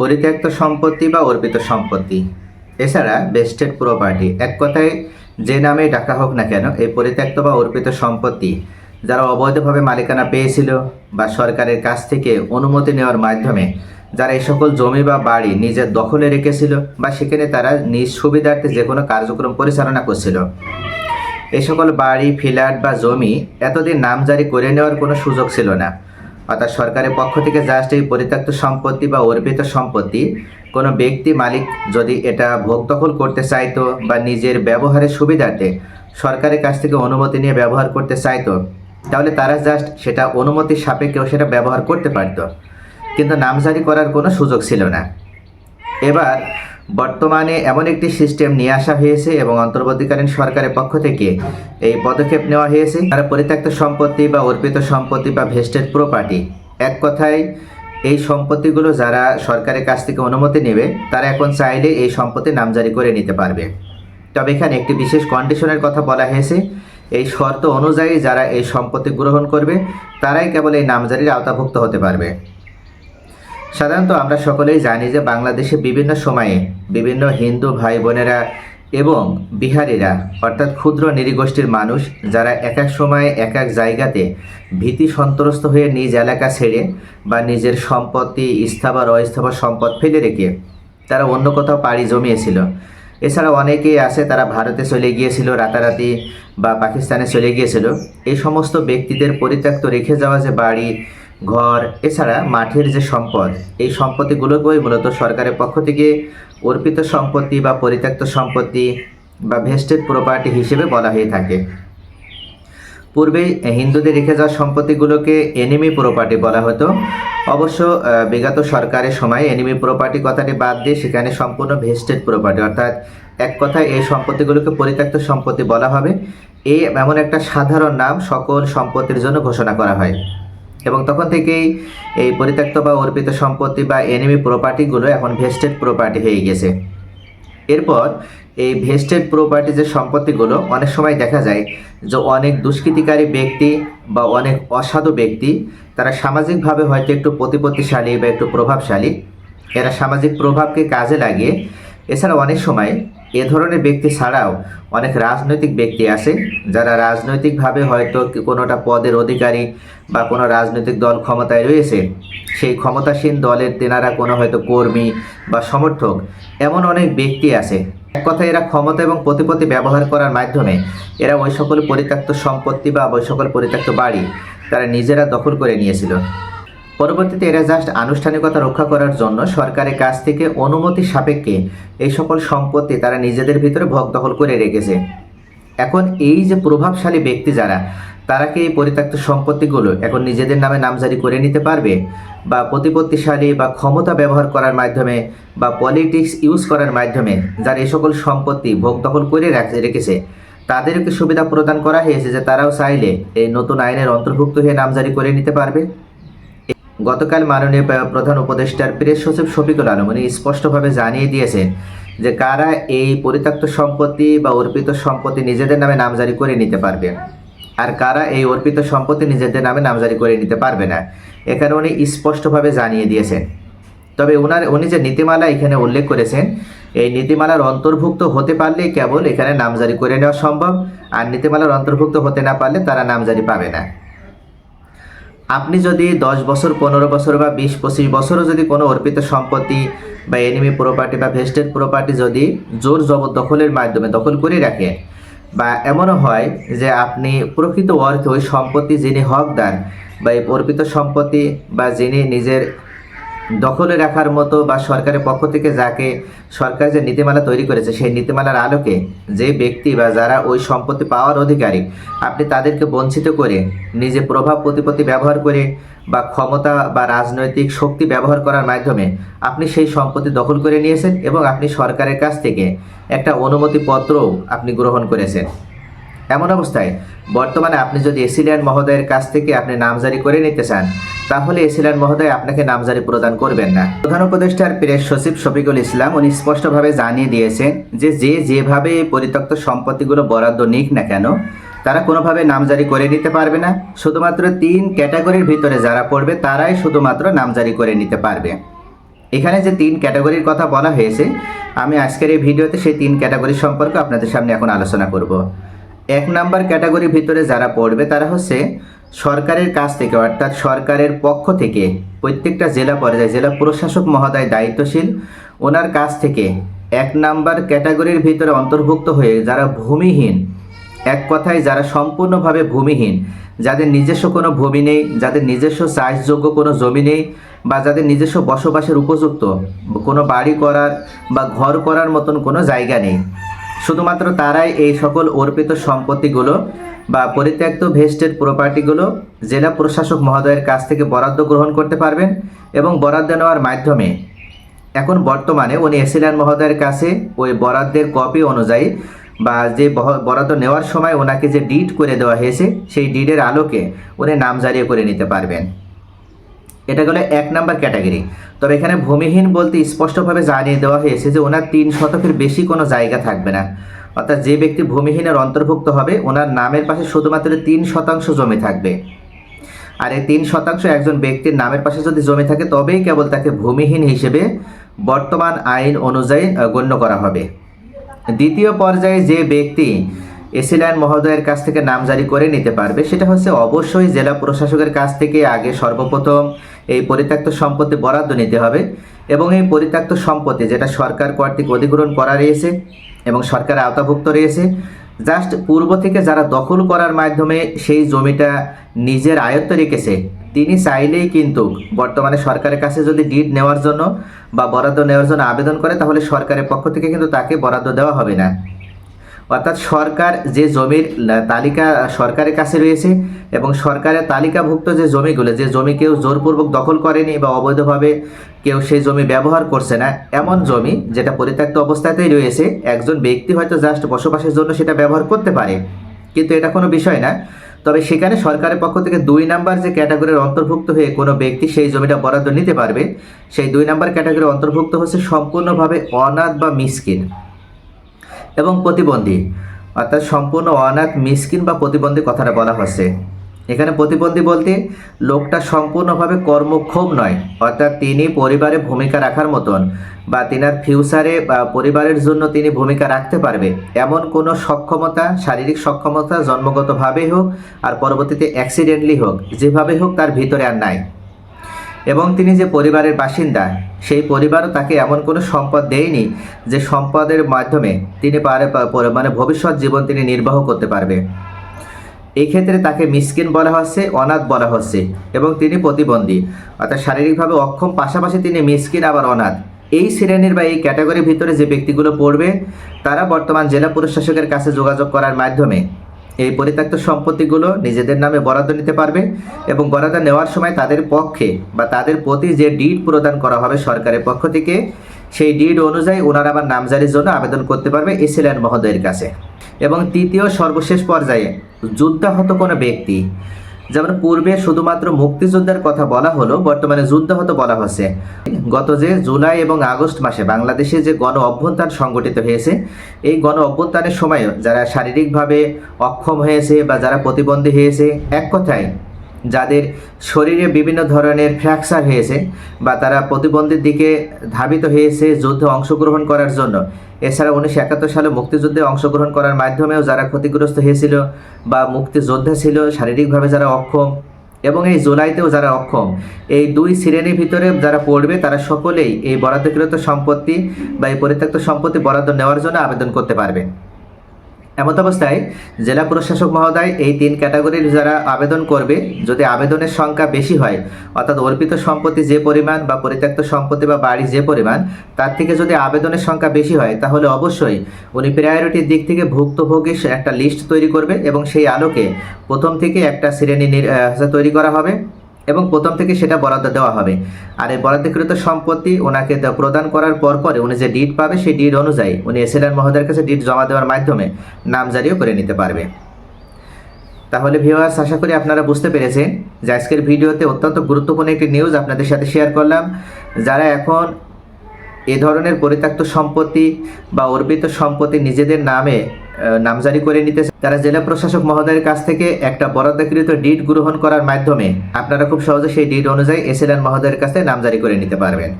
পরিত্যক্ত সম্পত্তি বা অর্পিত সম্পত্তি। এছাড়া বেস্টেড প্রপার্টি, এক কথায় যে নামে ডাকা হোক না কেন, এই পরিত্যক্ত বা অর্পিত সম্পত্তি যারা অবৈধভাবে মালিকানা পেয়েছিল বা সরকারের কাছ থেকে অনুমতি নেওয়ার মাধ্যমে যারা এই সকল জমি বা বাড়ি নিজের দখলে রেখেছিল বা সেখানে তারা নিজ সুবিধার্থে যে কোনো কার্যক্রম পরিচালনা করছিল। এই সকল বাড়ি, ফ্ল্যাট বা জমি এতদিন নামজারি করে নেওয়ার কোনো সুযোগ ছিল না। অর্থাৎ সরকারের পক্ষ থেকে জাস্ট এই পরিত্যক্ত সম্পত্তি বা অর্পিত সম্পত্তি কোনো ব্যক্তি মালিক যদি এটা ভোগ দখল করতে চাইতো বা নিজের ব্যবহারের সুবিধার্থে সরকারের কাছ থেকে অনুমতি নিয়ে ব্যবহার করতে চাইতো, তাহলে তারা জাস্ট সেটা অনুমতির সাপেক্ষেও সেটা ব্যবহার করতে পারতো। কিন্তু নামজারি করার কোনো সুযোগ ছিল না। এবার বর্তমানে এমন একটি সিস্টেম নিয়ে আসা হয়েছে এবং অন্তর্বর্তীকালীন সরকারের পক্ষ থেকে এই পদক্ষেপ নেওয়া হয়েছে। তারা পরিত্যক্ত সম্পত্তি বা অর্পিত সম্পত্তি বা ভেস্টেড প্রপার্টি। এক কথায়, এই সম্পত্তিগুলো যারা সরকারের কাছ থেকে অনুমতি নেবে, তারা এখন চাইলে এই সম্পত্তি নামজারি করে নিতে পারবে। তবে এখানে একটি বিশেষ কন্ডিশনের কথা বলা হয়েছে। এই শর্ত অনুযায়ী যারা এই সম্পত্তি গ্রহণ করবে, তারাই কেবল এই নামজারির আওতাভুক্ত হতে পারবে। সাধারণত আমরা সকলেই জানি যে বাংলাদেশে বিভিন্ন সময়ে বিভিন্ন হিন্দু ভাই বোনেরা এবং বিহারিরা, অর্থাৎ ক্ষুদ্র নৃগোষ্ঠীর মানুষ, যারা এক এক সময়ে এক এক জায়গাতে ভীতি সন্ত্রস্ত হয়ে নিজ এলাকা ছেড়ে বা নিজের সম্পত্তি, স্থাবর, অস্থাবর সম্পদ ফেলে রেখে তারা অন্য কোথাও পাড়ি জমিয়েছিল। এছাড়া অনেকেই আছে তারা ভারতে চলে গিয়েছিল, রাতারাতি বা পাকিস্তানে চলে গিয়েছিল। এই সমস্ত ব্যক্তিদের পরিত্যক্ত রেখে যাওয়া যে বাড়ি ঘর, এছাড়া মাঠের যে সম্পদ, এই সম্পত্তিগুলোকেই মূলত সরকারের পক্ষ থেকে অর্পিত সম্পত্তি বা পরিত্যক্ত সম্পত্তি বা ভেস্টেড প্রপার্টি হিসেবে বলা হয়ে থাকে। পূর্বে হিন্দুদের রেখে যাওয়া সম্পত্তিগুলোকে এনিমি প্রপার্টি বলা হতো। অবশ্য বিগত সরকারের সময় এনিমি প্রপার্টি কথাটি বাদ দিয়ে সেখানে সম্পূর্ণ ভেস্টেড প্রপার্টি অর্থাৎ এক কথায় এই সম্পত্তিগুলোকে পরিত্যক্ত সম্পত্তি বলা হবে। এই এমন একটা সাধারণ নাম সকল সম্পত্তির জন্য ঘোষণা করা হয়। এবং তখন থেকেই এই পরিত্যক্ত বা অর্পিত সম্পত্তি বা এনিমি প্রপার্টিগুলো এখন ভেস্টেড প্রপার্টি হয়ে গেছে। এরপর এই ভেস্টেড প্রপার্টি যে সম্পত্তিগুলো, অনেক সময় দেখা যায় যে অনেক দুষ্কৃতিকারী ব্যক্তি বা অনেক অসাধু ব্যক্তি, তারা সামাজিকভাবে হয়তো একটু প্রতিপত্তিশালী বা একটু প্রভাবশালী। এরা সামাজিক প্রভাবকে কাজে লাগিয়ে, এছাড়া অনেক সময় এ ধরনের ব্যক্তি ছাড়াও অনেক রাজনৈতিক ব্যক্তি আছে যারা রাজনৈতিকভাবে হয়তো কোনোটা পদের অধিকারী বা কোনো রাজনৈতিক দল ক্ষমতায় রয়েছে, সেই ক্ষমতাসীন দলের তেনারা কোনো হয়তো কর্মী বা সমর্থক, এমন অনেক ব্যক্তি আছে এক কথায় এরা ক্ষমতা এবং প্রতিপত্তি ব্যবহার করার মাধ্যমে এরা ওই সকল পরিত্যক্ত সম্পত্তি বা ওই সকল পরিত্যক্ত বাড়ি তারা নিজেরা দখল করে নিয়েছিল। পরবর্তীতে এরা জাস্ট আনুষ্ঠানিকতা রক্ষা করার জন্য সরকারের কাছ থেকে অনুমতি সাপেক্ষে এই সকল সম্পত্তি তারা নিজেদের ভিতরে ভোগ দখল করে রেখেছে। এখন এই যে প্রভাবশালী ব্যক্তি যারা, তারা কি এই পরিত্যক্ত সম্পত্তিগুলো এখন নিজেদের নামে নামজারি করে নিতে পারবে? বা প্রতিপত্তিশালী বা ক্ষমতা ব্যবহার করার মাধ্যমে বা পলিটিক্স ইউজ করার মাধ্যমে যারা এই সকল সম্পত্তি ভোগ দখল করে রাখ- রেখেছে তাদেরকে সুবিধা প্রদান করা হয়েছে যে তারাও চাইলে এই নতুন আইনের অন্তর্ভুক্ত হয়ে নামজারি করে নিতে পারবে? গতকাল মাননীয় প্রধান উপদেষ্টার প্রেস সচিব শফিকুল আলম, উনি স্পষ্টভাবে জানিয়ে দিয়েছেন যে কারা এই পরিত্যক্ত সম্পত্তি বা অর্পিত সম্পত্তি নিজেদের নামে নামজারি করে নিতে পারবে, আর কারা এই অর্পিত সম্পত্তি নিজেদের নামে নামজারি করে নিতে পারবে না। এখানে উনি স্পষ্টভাবে জানিয়ে দিয়েছেন। তবে ওনার উনি যে নীতিমালা এখানে উল্লেখ করেছেন, এই নীতিমালার অন্তর্ভুক্ত হতে পারলেই কেবল এখানে নামজারি করে নেওয়া সম্ভব, আর নীতিমালার অন্তর্ভুক্ত হতে না পারলে তারা নামজারি পাবে না। আপনি যদি দশ বছর, পনেরো বছর বা বিশ, পঁচিশ বছরও যদি কোনো অর্পিত সম্পত্তি বা এনিমি প্রপার্টি বা ভেস্টেড প্রপার্টি যদি জোর জবরদখলের মাধ্যমে দখল করে রাখেন বা এমনও হয় যে আপনি প্রকৃত অর্থে ওই সম্পত্তি যিনি হকদার বা এই অর্পিত সম্পত্তি বা যিনি নিজের দখলে রাখার মতো বা সরকারের পক্ষ থেকে যাকে সরকার যে নীতিমালা তৈরি করেছে, সেই নীতিমালার আলোকে যে ব্যক্তি বা যারা ওই সম্পত্তি পাওয়ার অধিকারী, আপনি তাদেরকে বঞ্চিত করে, নিজে প্রভাব প্রতিপত্তি ব্যবহার করে বা ক্ষমতা বা রাজনৈতিক শক্তি ব্যবহার করার মাধ্যমে আপনি সেই সম্পত্তি দখল করে নিয়েছেন এবং আপনি সরকারের কাছ থেকে একটা অনুমতিপত্রও আপনি গ্রহণ করেছেন। এমন অবস্থায়। বর্তমানে আপনি যদি এসিলিয়ান মহোদয়ের কাছ থেকে আপনি নামজারি করে নিতে চান, তাহলে এসিলিয়ান মহোদয় আপনাকে নামজারি প্রদান করবেন না। প্রধান উপদেষ্টার প্রেস সচিব শফিকুল ইসলাম, উনি স্পষ্টভাবে জানিয়ে দিয়েছেন যে যে যেভাবে পরিত্যক্ত সম্পত্তিগুলো বরাদ্দ নিক না কেন, তারা কোনোভাবে নামজারি করে নিতে পারবে না। শুধুমাত্র তিন ক্যাটাগরির ভিতরে যারা পড়বে, তারাই শুধুমাত্র নামজারি করে নিতে পারবে। এখানে যে তিন ক্যাটাগরির কথা বলা হয়েছে, আমি আজকের এই ভিডিওতে সেই তিন ক্যাটাগরি সম্পর্কে আপনাদের সামনে এখন আলোচনা করব। এক নাম্বার ক্যাটাগরির ভিতরে যারা পড়বে তারা হচ্ছে সরকারের কাছ থেকে, অর্থাৎ সরকারের পক্ষ থেকে প্রত্যেকটা জেলা পর্যায়ে, জেলা প্রশাসক মহোদয় দায়িত্বশীল, ওনার কাছ থেকে এক নাম্বার ক্যাটাগরির ভিতরে অন্তর্ভুক্ত হয়ে যারা ভূমিহীন, এক কথায় যারা সম্পূর্ণভাবে ভূমিহীন, যাদের নিজস্ব কোনো ভূমি নেই, যাদের নিজস্ব চাষযোগ্য কোনো জমি নেই বা যাদের নিজস্ব বসবাসের উপযুক্ত কোনো বাড়ি করার বা ঘর করার মতন কোনো জায়গা নেই শুধুমাত্র তারাই এই সকল অর্পিত সম্পত্তিগুলো বা পরিত্যক্ত ভেস্টেড প্রপার্টিগুলো জেলা প্রশাসক মহোদয়ের কাছ থেকে বরাদ্দ গ্রহণ করতে পারবেন এবং বরাদ্দ নেওয়ার মাধ্যমে। এখন বর্তমানে উনি এসিলান মহোদয়ের কাছে ওই বরাদ্দের কপি অনুযায়ী বা যে বরাদ্দ নেওয়ার সময় ওনাকে যে ডিড করে দেওয়া হয়েছে, সেই ডিডের আলোকে উনি নাম জারিয়ে করে নিতে পারবেন। এটা গেলো এক নাম্বার ক্যাটাগরি। তবে এখানে ভূমিহীন বলতে স্পষ্টভাবে জানিয়ে দেওয়া হয়েছে যে ওনার তিন শতকের বেশি কোনো জায়গা থাকবে না। অর্থাৎ যে ব্যক্তি ভূমিহীনের অন্তর্ভুক্ত হবে, ওনার নামের পাশে শুধুমাত্র তিন শতাংশ জমি থাকবে। আর এই তিন শতাংশ একজন ব্যক্তির নামের পাশে যদি জমি থাকে, তবেই কেবল তাকে ভূমিহীন হিসেবে বর্তমান আইন অনুযায়ী গণ্য করা হবে। দ্বিতীয় পর্যায়ে যে ব্যক্তি এসিলাইন মহোদয়ের কাছ থেকে নামজারি করে নিতে পারবে। সেটা হচ্ছে অবশ্যই জেলা প্রশাসকের কাছ থেকে আগে সর্বপ্রথম এই পরিত্যক্ত সম্পত্তি বরাদ্দ নিতে হবে এবং এই পরিত্যক্ত সম্পত্তি যেটা সরকার কর্তৃক অধিগ্রহণ করা রয়েছে এবং সরকারের আওতাভুক্ত রয়েছে, জাস্ট পূর্ব থেকে যারা দখল করার মাধ্যমে সেই জমিটা নিজের আয়ত্তে রেখেছে, তিনি চাইলেই কিন্তু বর্তমানে সরকারের কাছে যদি ডিড নেওয়ার জন্য বা বরাদ্দ নেওয়ার জন্য আবেদন করে, তাহলে সরকারের পক্ষ থেকে কিন্তু তাকে বরাদ্দ দেওয়া হবে না। অর্থাৎ সরকার যে জমির তালিকা সরকারের কাছে রয়েছে এবং সরকারের তালিকাভুক্ত যে জমিগুলো, যে জমি কেউ জোরপূর্বক দখল করেনি বা অবৈধভাবে কেউ সেই জমি ব্যবহার করছে না, এমন জমি যেটা পরিত্যক্ত অবস্থাতেই রয়েছে, একজন ব্যক্তি হয়তো জাস্ট বসবাসের জন্য সেটা ব্যবহার করতে পারে। কিন্তু এটা কোনো বিষয় না। তবে সেখানে সরকারের পক্ষ থেকে দুই নাম্বার যে ক্যাটাগরির অন্তর্ভুক্ত হয়ে কোনো ব্যক্তি সেই জমিটা বরাদ্দ নিতে পারবে, সেই দুই নাম্বার ক্যাটাগরির অন্তর্ভুক্ত হচ্ছে সম্পূর্ণভাবে অনাথ বা মিসকিন। এবং প্রতিবন্ধী। অর্থাৎ সম্পূর্ণ অনাথ, মিসকিন বা প্রতিবন্ধী কথাটা বলা হচ্ছে। এখানে প্রতিবন্ধী বলতে লোকটা সম্পূর্ণভাবে কর্মক্ষম নয়। অর্থাৎ তিনি পরিবারে ভূমিকা রাখার মতন বা তিনার ফিউচারে বা পরিবারের জন্য তিনি ভূমিকা রাখতে পারবে। এমন কোনো সক্ষমতা, শারীরিক সক্ষমতা, জন্মগতভাবেই হোক আর পরবর্তীতে অ্যাক্সিডেন্টলি হোক, যেভাবে হোক তার ভিতরে আর নাই। এবং তিনি যে পরিবারের বাসিন্দা, সেই পরিবারও তাকে এমন কোনো সম্পদ দেয়নি যে সম্পদের মাধ্যমে তিনি পারে মানে ভবিষ্যৎ জীবন তিনি নির্বাহ করতে পারবে। এই ক্ষেত্রে তাকে মিসকিন বলা হচ্ছে, অনাথ বলা হচ্ছে এবং তিনি প্রতিবন্ধী। অর্থাৎ শারীরিকভাবে অক্ষম, পাশাপাশি তিনি মিসকিন, আবার অনাথ। এই শ্রেণির বা এই ক্যাটাগরির ভিতরে যে ব্যক্তিগুলো পড়বে, তারা বর্তমান জেলা প্রশাসকের কাছে যোগাযোগ করার মাধ্যমে এই পরিত্যক্ত সম্পত্তিগুলো নিজেদের নামে বরাদ্দ নিতে পারবে এবং বরাদ্দ নেওয়ার সময় তাদের পক্ষে বা তাদের প্রতি যে ডিড প্রদান করা হবে সরকারের পক্ষ থেকে, সেই ডিড অনুযায়ী ওনারা আবার নামজারির জন্য আবেদন করতে পারবে এসিল্যান্ড মহোদয়ের কাছে। এবং তৃতীয় সর্বশেষ পর্যায়ে যুদ্ধাহত কোনো ব্যক্তি যেমন পূর্বে শুধুমাত্র মুক্তিযোদ্ধার কথা বলা হলো, বর্তমানে যুদ্ধাহত বলা হচ্ছে। গত যে জুলাই এবং আগস্ট মাসে বাংলাদেশে যে গণ অভ্যন্তান সংগঠিত হয়েছে, এই গণ অভ্যন্তানের সময় যারা শারীরিকভাবে অক্ষম হয়েছে বা যারা প্রতিবন্ধী হয়েছে, এক কথায় যাদের শরীরে বিভিন্ন ধরনের ফ্র্যাকচার হয়েছে বা তারা প্রতিবন্ধীর দিকে ধাবিত হয়েছে যুদ্ধে অংশগ্রহণ করার জন্য। এছাড়া উনিশশো একাত্তর সালে মুক্তিযুদ্ধে অংশগ্রহণ করার মাধ্যমেও যারা ক্ষতিগ্রস্ত হয়েছিল বা মুক্তিযোদ্ধা ছিল, শারীরিকভাবে যারা অক্ষম এবং এই জুলাইতেও যারা অক্ষম, এই দুই শ্রেণির ভিতরে যারা পড়বে তারা সকলেই এই বরাদ্দকৃত সম্পত্তি বা এই পরিত্যক্ত সম্পত্তি বরাদ্দ নেওয়ার জন্য আবেদন করতে পারবে। এমত অবস্থায় জেলা প্রশাসক মহোদয় এই তিন ক্যাটাগরির যারা আবেদন করবে, যদি আবেদনের সংখ্যা বেশি হয়, অর্থাৎ অর্পিত সম্পত্তি যে পরিমাণ বা পরিত্যক্ত সম্পত্তি বা বাড়ি যে পরিমাণ, তার থেকে যদি আবেদনের সংখ্যা বেশি হয়, তাহলে অবশ্যই উনি প্রায়োরিটির দিক থেকে ভুক্তভোগী একটা লিস্ট তৈরি করবে এবং সেই আলোকে প্রথম থেকে একটা শ্রেণি তৈরি করা হবে। এবং প্রথম থেকে সেটা বরাদ্দ দেওয়া হবে। আর এই বরাদ্দকৃত সম্পত্তি ওনাকে প্রদান করার পর পরে উনি যে ডিট পাবে সেই ডিট অনুযায়ী উনি এসএলআর মহোদয়ের কাছে ডিট জমা দেওয়ার মাধ্যমে নামজারিও করে নিতে পারবে। তাহলে ভিউয়ার্স আশা করি আপনারা বুঝতে পেরেছেন যে আজকের ভিডিওতে অত্যন্ত গুরুত্বপূর্ণ একটি নিউজ আপনাদের সাথে শেয়ার করলাম। যারা এখন এ ধরনের পরিত্যক্ত সম্পত্তি বা অর্পিত সম্পত্তি নিজেদের নামে নামজারি করে নিতে তারা জেলা প্রশাসক মহোদয়ের কাছ থেকে একটা বরাদ্দকৃত ডিট গ্রহণ করার মাধ্যমে আপনারা খুব সহজে সেই ডিট অনুযায়ী এসএলএন মহোদয়ের কাছে নামজারি করে নিতে পারবেন।